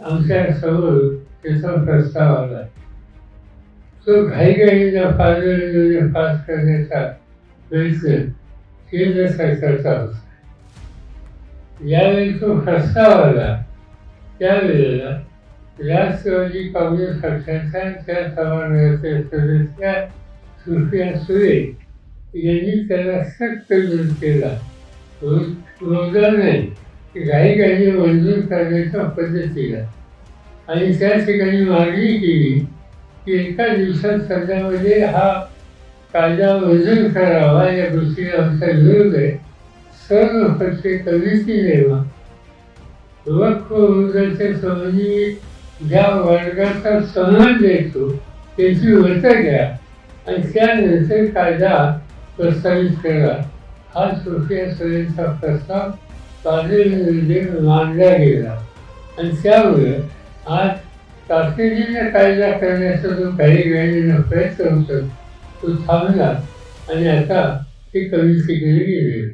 आमच्यासमोर त्याचा प्रस्ताव आला. तो घाईघाईला फादर योजना पास करण्याचा प्रयत्न केंद्र सरकारचा होता. यावेळी तो प्रस्ताव आला. त्यावेळेला राष्ट्रवादी काँग्रेस पक्षाच्या त्या समन्वयाचे सदस्य सुप्रिया सुरे यांनी त्याला सक्त विरोध केला. रोजगार नाही. घाईघाई मंजूर करण्याच्या पद्धतीला आणि त्या ठिकाणी मागणी केली की एका दिवसात सध्यामध्ये हा कायदा मंजूर करावा या गोष्टीला आमचा विरोध आहे सर्व पक्ष कमिटी नेमा वक्फ वर्गाच्या संबंधी ज्या वर्गाचा सन्मान देतो त्याची मतं घ्या आणि त्यानंतर कायदा प्रस्तावित करा? हा सुफिया सुरेंचा प्रस्ताव पार्लमेंटमध्ये मांडला गेला आणि त्यामुळे आज तातडीने कायदा करण्याचा जो काही वेळेने प्रयत्न होतो तो थांबला आणि आता ती कमिटीकडे गेले गेली.